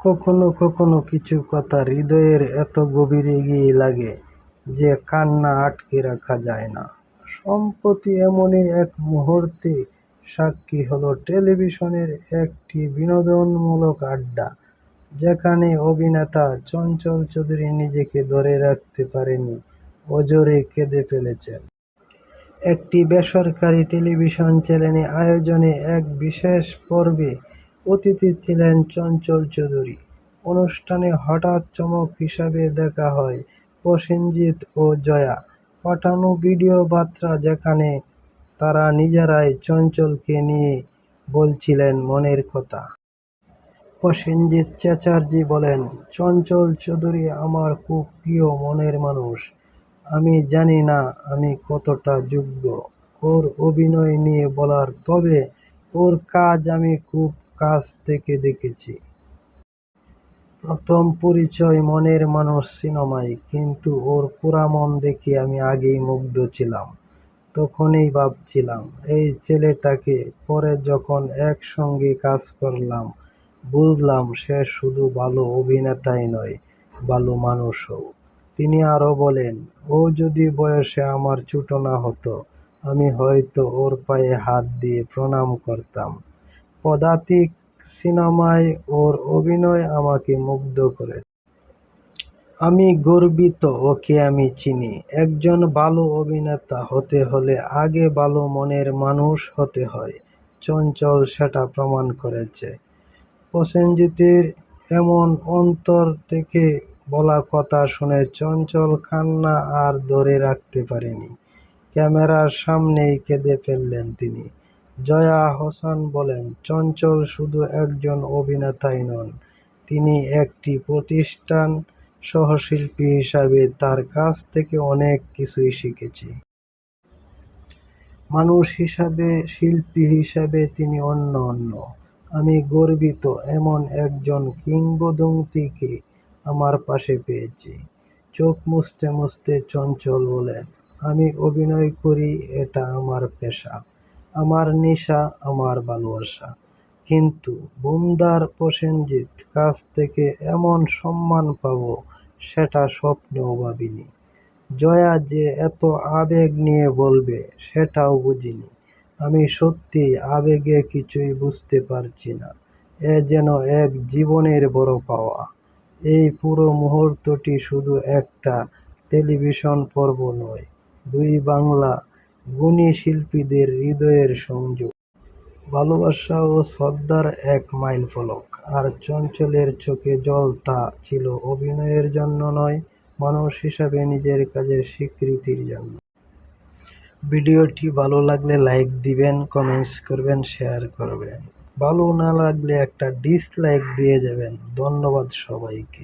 কখনো কখনো কিছু কথা হৃদয়ের এত গভীরে গিয়ে লাগে যে কান্না আটকে রাখা যায় না। সম্প্রতি এমনই এক মুহূর্তে সাক্ষী হলো টেলিভিশনের একটি বিনোদনমূলক আড্ডা, যেখানে অভিনেতা চঞ্চল চৌধুরী নিজেকে ধরে রাখতে পারেনি অঝোরে কেঁদে ফেলেছেন। একটি বেসরকারি টেলিভিশন চ্যানেলে আয়োজনে এক বিশেষ পর্বে অতিথি ছিলেন চঞ্চল চৌধুরী। অনুষ্ঠানে হঠাৎ চমক হিসাবে দেখা হয় প্রসেনজিৎ ও জয়া পাঠানো ভিডিও বার্তা, যেখানে তারা নিজেরাই চঞ্চলকে নিয়ে বলছিলেন মনের কথা। প্রসেনজিৎ চ্যাটার্জি বলেন, চঞ্চল চৌধুরী আমার খুব প্রিয় মনের মানুষ। আমি জানি না আমি কতটা যোগ্য ওর অভিনয় নিয়ে বলার, তবে ওর কাজ আমি খুব কাছ থেকে দেখেছি। প্রথম পরিচয় মনের মানুষ সিনেমায়, কিন্তু ওর পুরা মন দেখে আমি আগেই মুগ্ধ ছিলাম। তখনই ভাবছিলাম এই ছেলেটাকে। পরে যখন একসঙ্গে কাজ করলাম, বুঝলাম সে শুধু ভালো অভিনেতাই নয়, ভালো মানুষও। তিনি আরও বলেন, ও যদি বয়সে আমার ছোট না হতো, আমি হয়তো ওর পায়ে হাত দিয়ে প্রণাম করতাম। পদাতিক সিনেমায় ওর অভিনয় আমাকে মুগ্ধ করেছে। আমি গর্বিত, ওকে আমি চিনি। একজন ভালো অভিনেতা হতে হলে আগে ভালো মনের মানুষ হতে হয়। চঞ্চল সেটা প্রমাণ করেছে। প্রসেনজিতের এমন অন্তর থেকে বলা কথা শুনে চঞ্চল কান্না আর ধরে রাখতে পারেনি ক্যামেরার সামনেই কেঁদে ফেললেন তিনি। জয়া আহসান বলেন, চঞ্চল শুধু একজন অভিনেতাই নন, তিনি একটি প্রতিষ্ঠার সহশিল্পী হিসেবে তাঁর কাছ থেকে অনেক কিছুই শিখেছি। মানুষ হিসেবে, শিল্পী হিসেবে তিনি অনন্য। আমি গর্বিত এমন একজন কিংবদন্তিকে আমার পাশে পেয়েছি। চোখ মুছতে মুছতে চঞ্চল বলেন, আমি অভিনয় করি এটা আমার পেশা, আমার নেশা, আমার ভালোবাসা। কিন্তু বুমদার প্রসেনজিতের কাছ থেকে এমন সম্মান পাব, সেটা স্বপ্নেও ভাবিনি। জয়া যে এত আবেগ নিয়ে বলবে, সেটাও বুঝিনি। আমি সত্যি আবেগে কিছুই বুঝতে পারছি না। এ যেন এক জীবনের বড় পাওয়া। এই পুরো মুহূর্তটি শুধু একটা টেলিভিশন পর্ব নয়, দুই বাংলার গুণী শিল্পীদের হৃদয়ের সংযোগ। ভালোবাসা ও শ্রদ্ধার এক মাইলফলক। আর চঞ্চলের চোখে জল তা ছিল অভিনয়ের জন্য নয়, মানুষ হিসাবে নিজের কাজের স্বীকৃতির জন্য। ভিডিওটি ভালো লাগলে লাইক দিবেন, কমেন্ট করবেন, শেয়ার করবেন। ভালো না লাগলে একটা ডিসলাইক দিয়ে যাবেন। ধন্যবাদ সবাইকে।